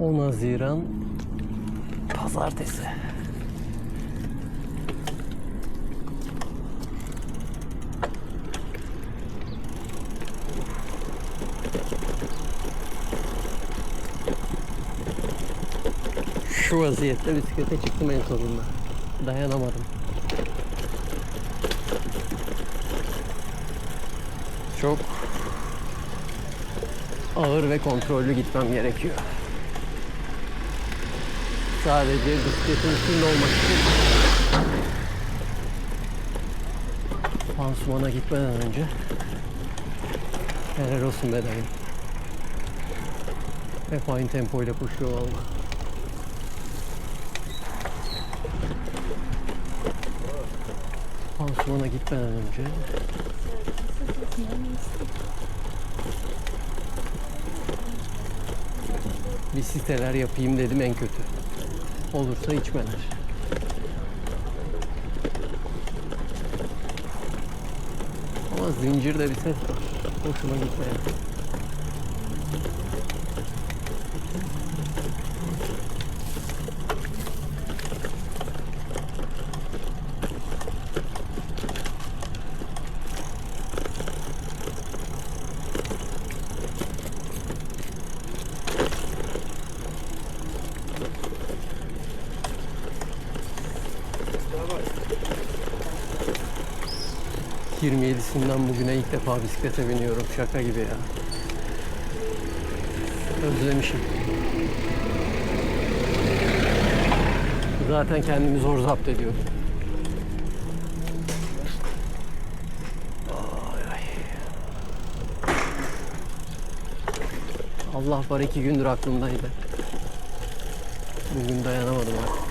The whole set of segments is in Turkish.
10 Haziran Pazartesi. Şu vaziyette bisiklete çıktım en sonunda. Dayanamadım. Çok ağır ve kontrollü gitmem gerekiyor. Sadece bisikletin üstünde olmak için pansumana gitmeden önce helal olsun be. Hep aynı tempoyla koşuyor valla. Pansumana gitmeden önce bir siteler yapayım dedim en kötü. Olursa içmeler. Ama zincirde bir ses var. Hoşuma gitmeye. ...27'sinden bugüne ilk defa bisiklete biniyorum. Şaka gibi ya. Özlemişim. Zaten kendimi zor zapt ediyorum. Allah var iki gündür aklımdaydı. Bugün dayanamadım artık.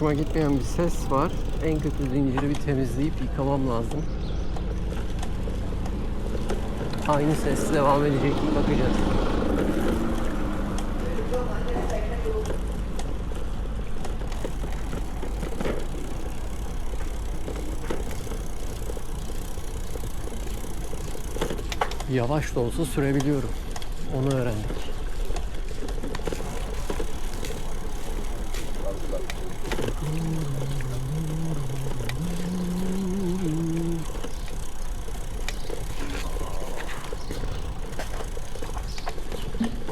Hoşuma gitmeyen bir ses var. En kötü zinciri bir temizleyip yıkamam lazım. Aynı ses devam edecek mi bakacağız. Yavaş da olsa sürebiliyorum. Onu öğrendik.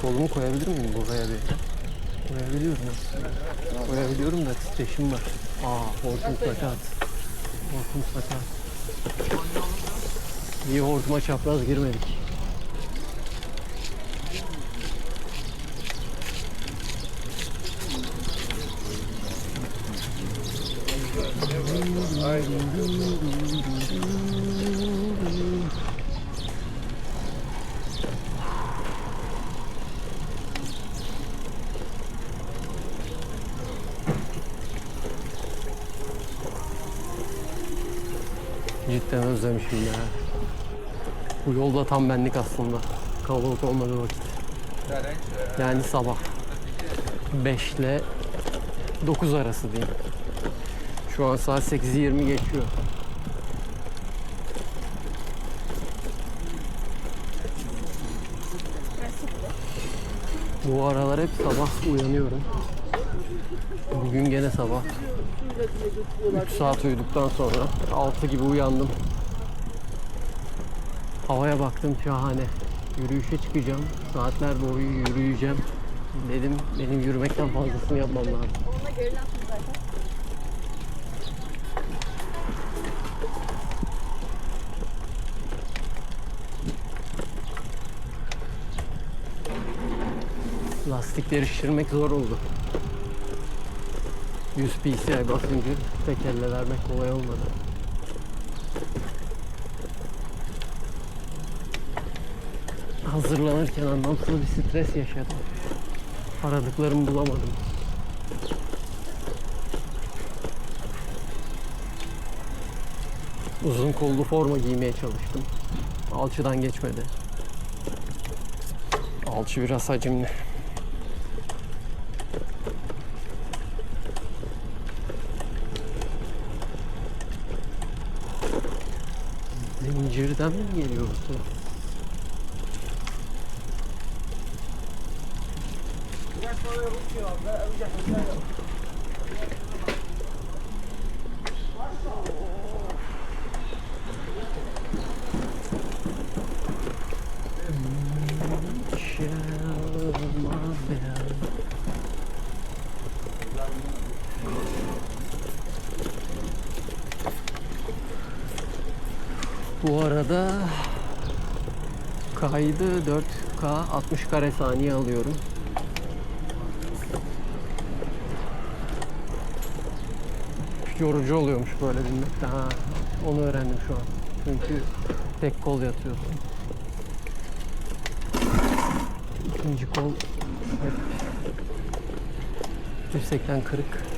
Kolumu koyabilir miyim buraya bir? Koyabiliyorum aslında. Koyabiliyorum titreşim var. Aa, hortum sakat. Hortum sakat. İyi hortuma çapraz girmedik. Cidden özlemişim ya. Bu yolda tam benlik aslında. Kalabalık olmadığı vakit. Yani sabah. 5 ile 9 arası diyeyim. Şu an saat 8'i 20 geçiyor. Bu aralar hep sabah uyanıyorum. Bugün gene sabah. 3 saat uyuduktan sonra 6 gibi uyandım. Havaya baktım şahane. Yürüyüşe çıkacağım. Saatler boyu yürüyeceğim. Dedim benim yürümekten fazlasını yapmam lazım. Lastikleri şişirmek zor oldu. 100 PCI basınca tek elle vermek kolay olmadı. Hazırlanırken anlamsız bir stres yaşadım. Aradıklarımı bulamadım. Uzun kollu forma giymeye çalıştım. Alçıdan geçmedi. Alçı biraz hacimli. Zincirden mi geliyordu? Shall Bu arada kaydı 4K 60 kare saniye alıyorum. Yorucu oluyormuş böyle binmek. Ha, onu öğrendim şu an. Çünkü tek kol yatıyorsun. İkinci kol hep dirsekten kırık.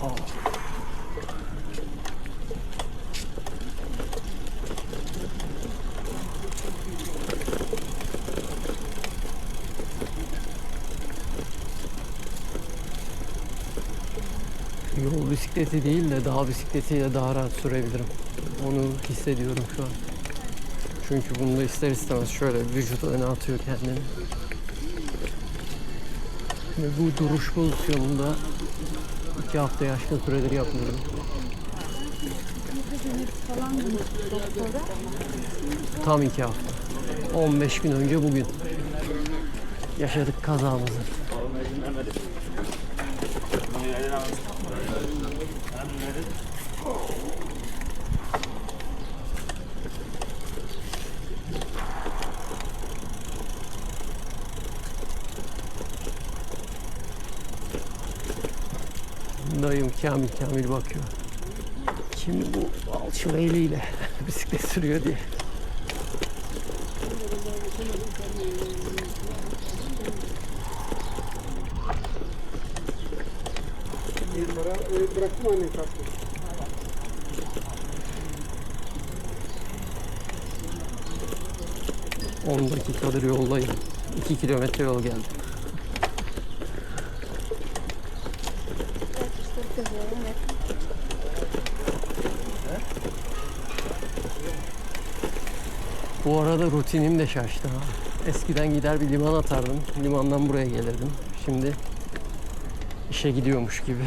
Yol bisikleti değil de dağ bisikletiyle daha rahat sürebilirim. Onu hissediyorum şu an. Çünkü bunda ister istemez şöyle vücut öne atıyor kendini. Ve bu duruş pozisyonunda iki haftaya aşkın süredir yapmıyorum. Tam iki hafta. 15 gün önce bugün yaşadık kazamızı. Dayım Kamil Kamil bakıyor. Kim bu alçı eliyle bisiklet sürüyor diye. Bıraktım annen kartını. On dakikadır yoldayım. 2 kilometre yol geldim. Evet işte kızıyorum ve Bu arada rutinim de şaştı. Eskiden gider bir liman atardım. Limandan buraya gelirdim. Şimdi işe gidiyormuş gibi.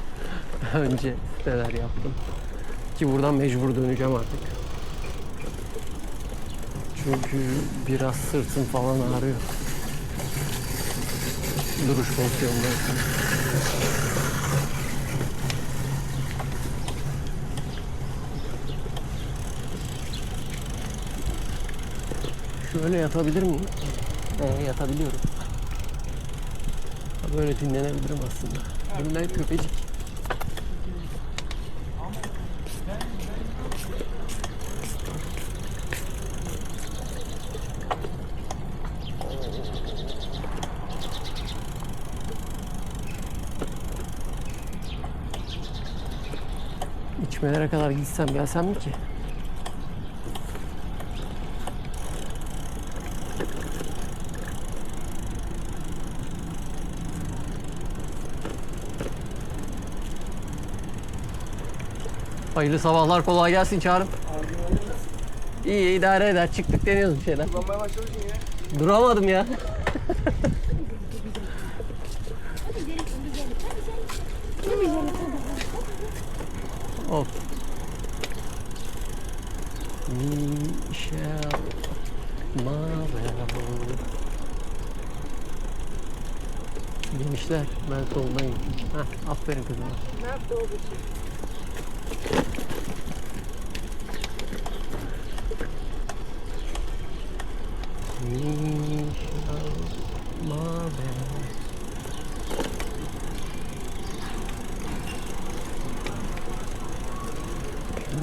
Önce siteler yaptım. Ki buradan mecbur döneceğim artık. Çünkü biraz sırtım falan ağrıyor. Duruş pozisyonundayken. Şöyle yatabilir miyim? Ee, yatabiliyorum. Böyle dinlenebilirim aslında. Bunlar köpecik. İçmelere kadar gitsem gelsem mi ki? Hayırlı sabahlar kolay gelsin çağırın. İyi idare eder çıktık deniyoruz bir şeyler. Kullanmaya başladın ya. Duramadım ya.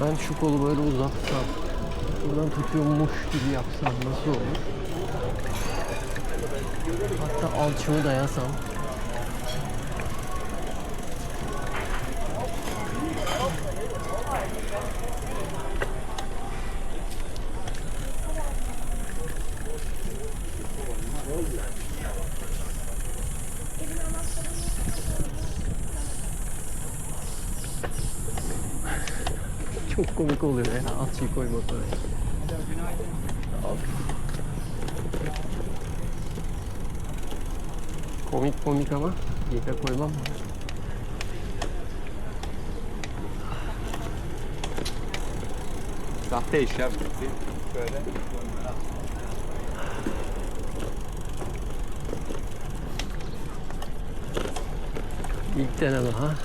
Ben şu kolu böyle uzatsam, buradan tutuyormuş gibi yapsam nasıl olur? Hatta alçımı dayasam. Komik oluyor ya alçıyı koymak oraya. Komik komik ama yere koymam. Sahte işlem bitti. Şöyle. İlk deneme ha.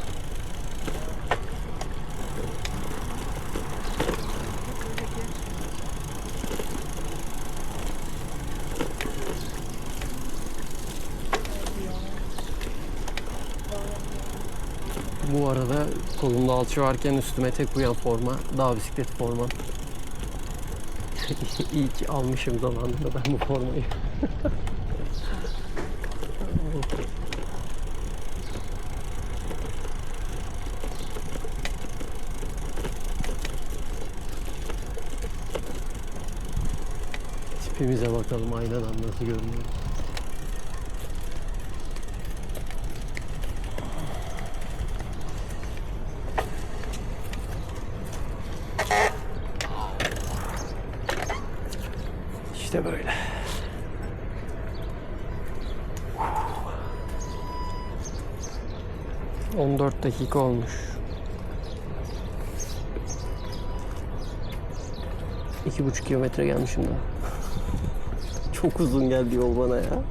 Kolumda alçı varken üstüme tek uyan forma. Dağ bisiklet formam. İyi ki almışım zamanında ben bu formayı. Tipimize bakalım aynadan nasıl görünüyoruz. 14 dakika olmuş. İki buçuk kilometre gelmişim daha. Çok uzun geldi yol bana ya.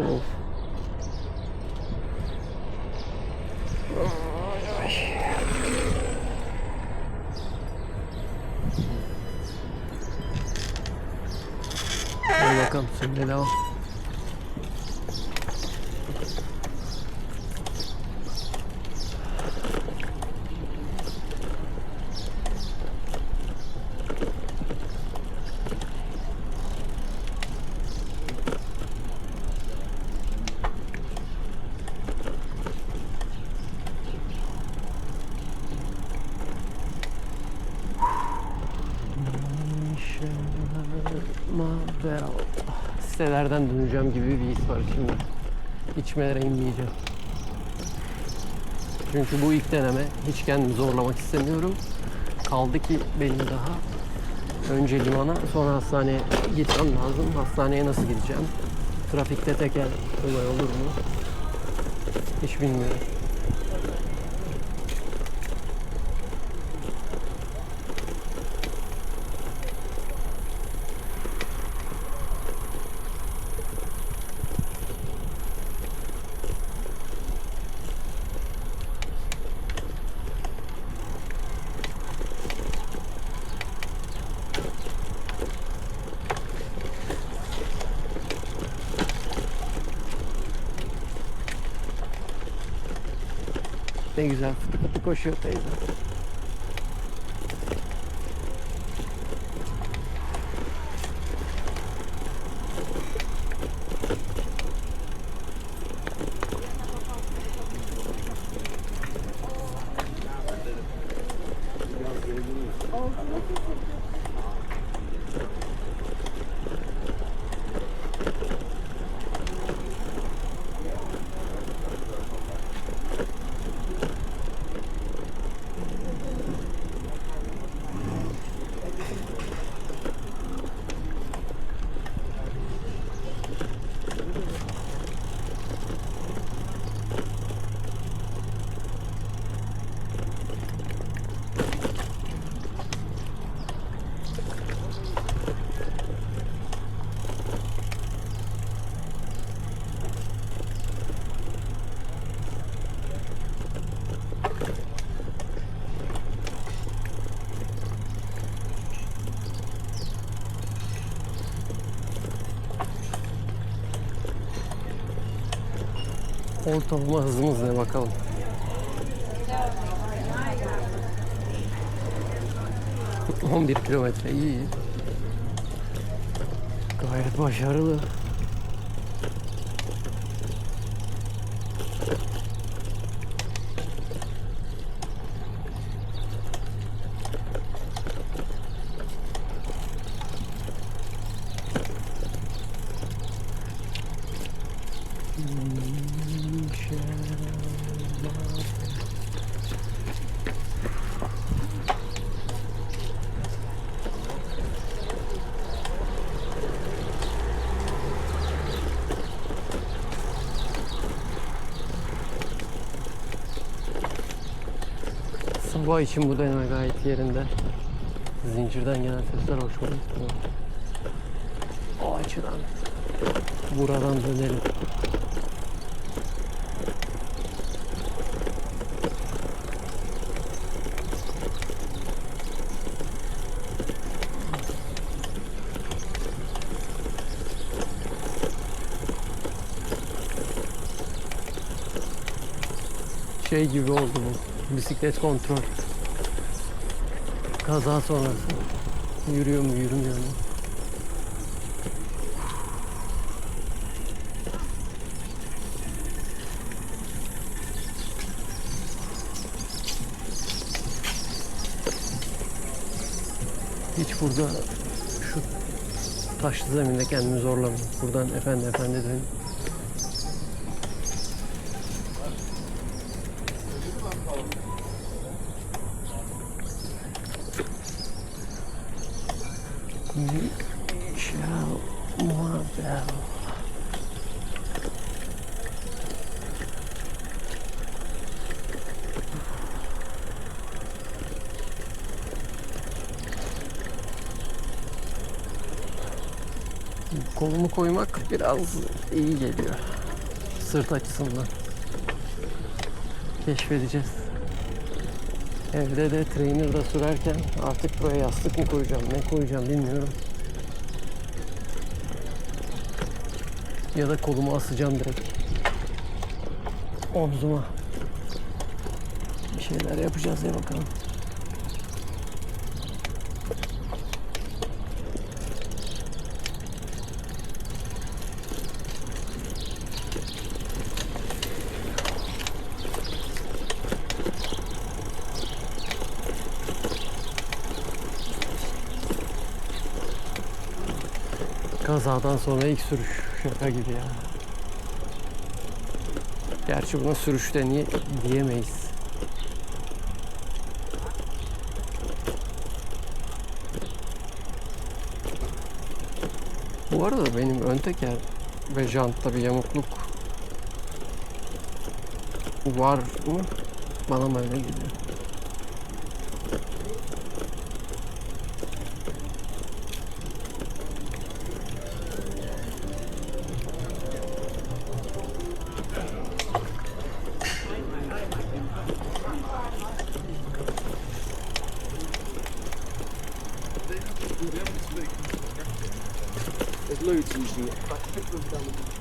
of. Mavel. Sitelerden döneceğim gibi bir his var şimdi. İçmelere inmeyeceğim. Çünkü bu ilk deneme. Hiç kendimi zorlamak istemiyorum. Kaldı ki benim daha önce limana sonra hastaneye gitmem lazım. Hastaneye nasıl gideceğim? Trafikte teker olay olur mu? Hiç bilmiyorum. Ne güzel fıtı fıtı koşuyor teyze. Ortalama hızımız ne bakalım. On bir kilometre iyi. Gayet başarılı. Sabah için bu deneme gayet yerinde. Zincirden gelen sesler hoşuma gitti. O açıdan. Buradan dönelim. Şey gibi oldu bu. Bisiklet kontrol. Kaza sonrası. Yürüyor mu yürümüyor mu? Hiç burada şu taşlı zeminde kendimi zorlamıyorum. Buradan efendi efendi dönüp Michel Mabel. Kolumu koymak biraz iyi geliyor. Sırt açısından. Keşfedeceğiz. Evde de trainer'da sürerken artık buraya yastık mı koyacağım, ne koyacağım bilmiyorum. Ya da kolumu asacağım direkt. Omzuma. Bir şeyler yapacağız ya bakalım. Kazadan sonra ilk sürüş. Şaka gibi ya. Gerçi buna sürüşte niye diyemeyiz. Bu arada benim ön teker ve jantta bir yamukluk var mı? Bana mı öyle geliyor? There's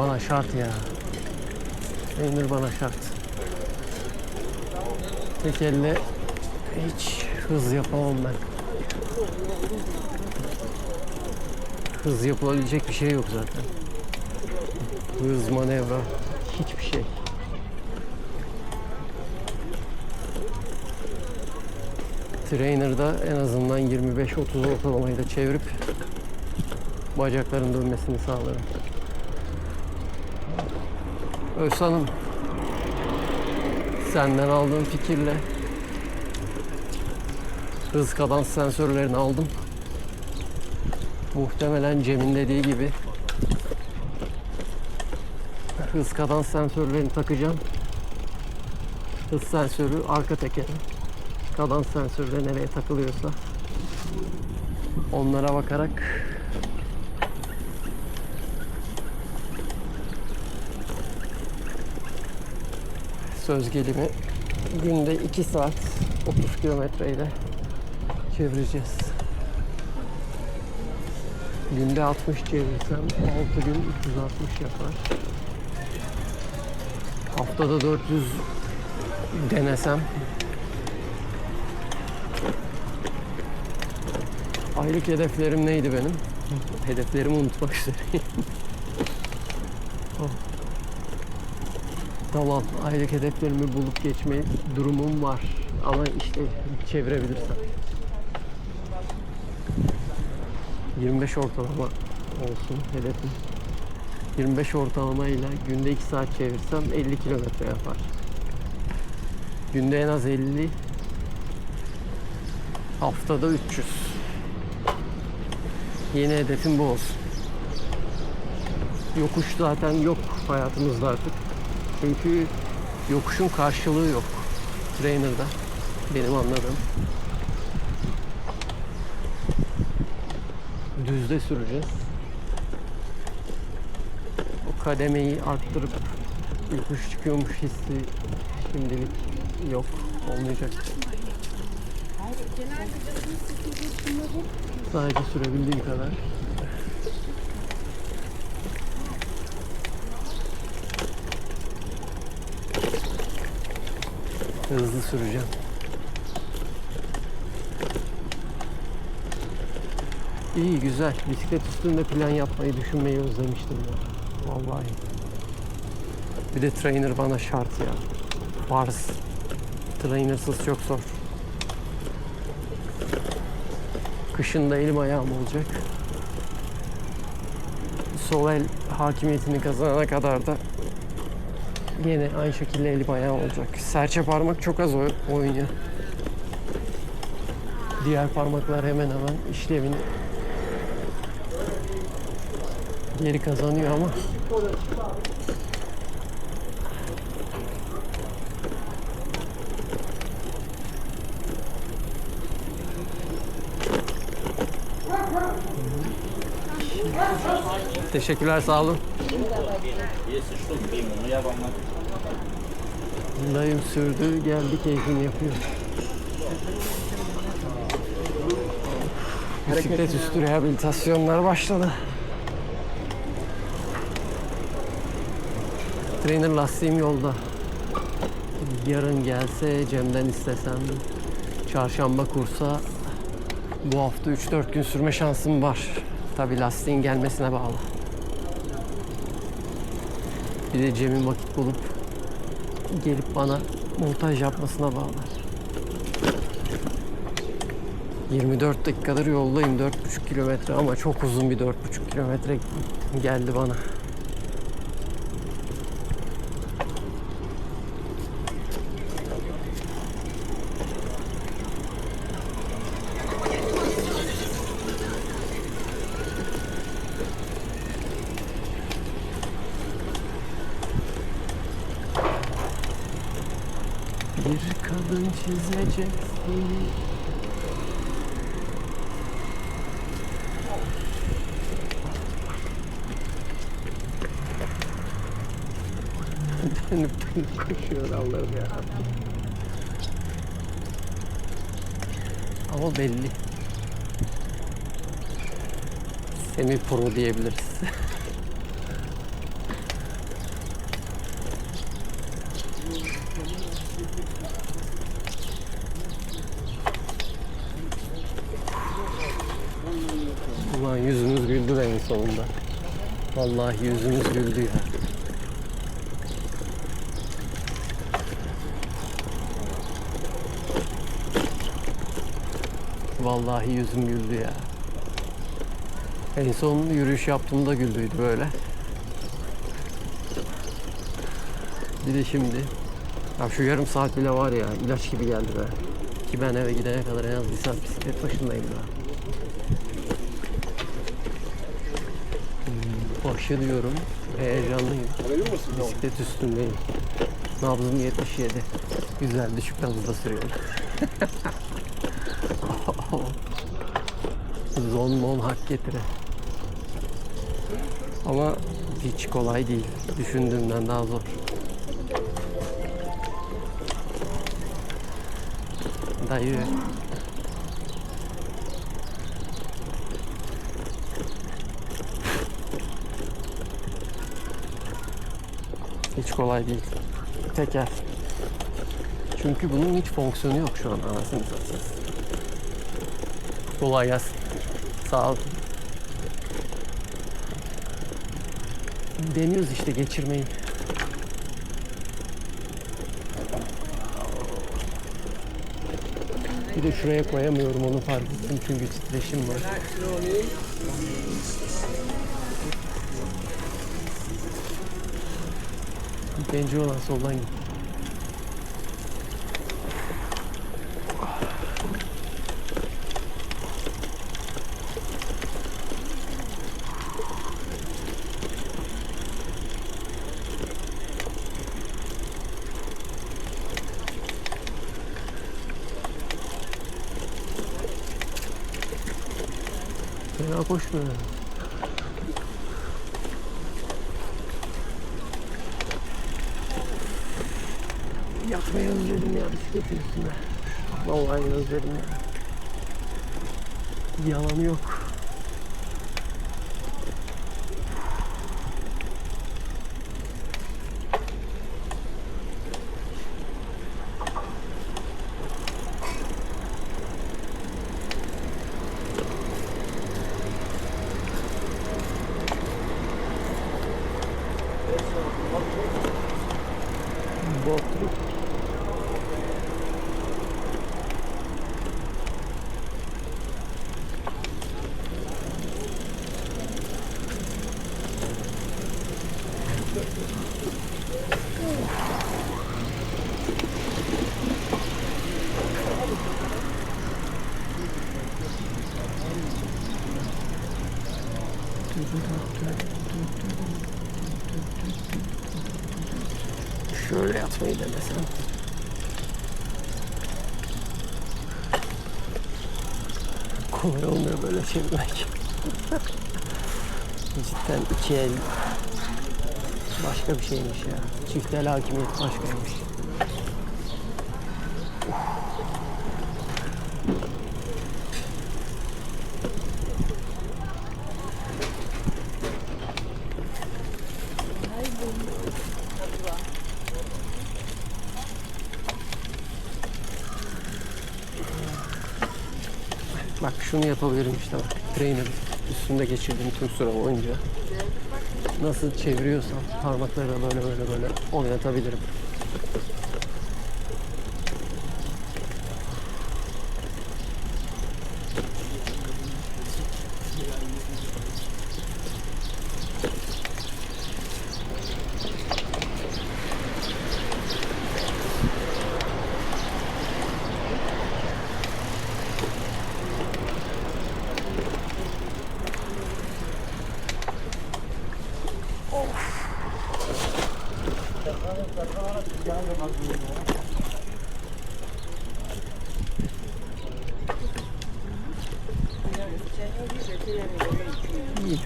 bana şart ya. Trainer bana şart. Tek elle hiç hız yapamam ben. Hız yapılabilecek bir şey yok zaten. Hız, manevra, hiçbir şey. Trainer'da en azından 25-30 ortalamayı da çevirip bacakların dönmesini sağlarım. Özhan'ım senden aldığım fikirle Hız kadans sensörlerini aldım. Muhtemelen Cem'in dediği gibi hız kadans sensörlerini takacağım. Hız sensörü arka tekere. Kadans sensörü de nereye takılıyorsa onlara bakarak söz gelimi günde 2 saat 30 kilometre ile çevireceğiz. Günde 60 çevirirsem 6 gün 360 yapar. Haftada 400 denesem Aylık hedeflerim neydi benim? Hedeflerimi unutmak üzereyim. Tamam, aylık hedeflerimi bulup geçme durumum var. Ama işte çevirebilirsem. 25 ortalama olsun hedefim. 25 ortalama ile günde 2 saat çevirsem 50 kilometre yapar. Günde en az 50, haftada 300. Yeni hedefim bu olsun. Yokuş zaten yok hayatımızda artık. Çünkü yokuşun karşılığı yok. Trainer'da benim anladığım. Düzde süreceğiz. O kademeyi arttırıp yokuş çıkıyormuş hissi şimdilik yok. Olmayacak. Sadece sürebildiğim kadar. Hızlı süreceğim. İyi güzel. Bisiklet üstünde plan yapmayı düşünmeyi özlemiştim ya. Vallahi. Bir de trainer bana şart ya. Bars. Trainersız çok zor. Kışın da elim ayağım olacak. Sol el hakimiyetini kazanana kadar da yine aynı şekilde elim ayağım olacak. Serçe parmak çok az oy- oynuyor. Diğer parmaklar hemen hemen işlevini geri kazanıyor ama teşekkürler sağ olun. Esse estupim, não ia vamos Dayım sürdü geldi keyfini yapıyor. Bisiklet üstü rehabilitasyonlar başladı. Trainer lastiğim yolda. Yarın gelse Cem'den istesem çarşamba kursa bu hafta 3-4 gün sürme şansım var. Tabi lastiğin gelmesine bağlı. Bir de Cem'in vakit bulup gelip bana montaj yapmasına bağlar. 24 dakikadır yoldayım 4,5 kilometre ama çok uzun bir 4,5 kilometre geldi bana. Dönüp dönüp koşuyor Allah'ım ya. Ama belli. Semi pro diyebiliriz. Ulan yüzümüz güldü en sonunda. Vallahi yüzümüz güldü ya. Vallahi yüzüm güldü ya. En son yürüyüş yaptığımda güldüydü böyle. Bir de şimdi. Ya şu yarım saat bile var ya ilaç gibi geldi be. Ki ben eve gidene kadar en az bir saat bisiklet başındayım daha. Hmm, Başlıyorum. Heyecanlıyım. Haberin olsun. Bisiklet üstündeyim. Nabzım 77. Güzel düşük nabızda sürüyorum. Zon mon hak getire. Ama hiç kolay değil. Düşündüğümden daha zor. Dayı. Hiç kolay değil. Teker. Çünkü bunun hiç fonksiyonu yok şu an anasını satayım. Kolay gelsin. Sağ ol. Deniyoruz işte geçirmeyi. Bir de şuraya koyamıyorum onu fark ettim çünkü titreşim var. Bence olan soldan git. Fena koşmuyor. Yatmayı özledim ya bisikletin üstünde. Vallahi özledim ya. Yalanı yok. Botluk. Şöyle yatmayı denesem. Kolay olmuyor böyle çevirmek. Cidden iki el başka bir şeymiş ya. Çift el hakimiyet başkaymış. Bak şunu yapabilirim işte bak. Trainer üstünde geçirdiğim tüm süre boyunca. Nasıl çeviriyorsam parmaklarla böyle böyle böyle oynatabilirim.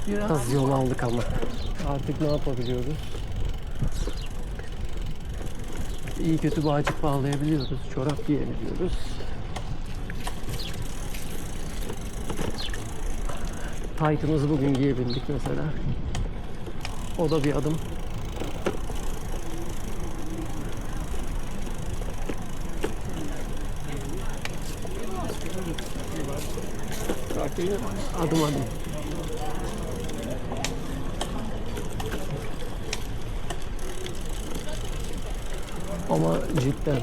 Biraz yol aldık ama. Artık ne yapabiliyoruz? İyi kötü bağcık bağlayabiliyoruz. Çorap giyebiliyoruz. Taytımızı bugün giyebildik mesela. O da bir adım. Adım adım. Ama cidden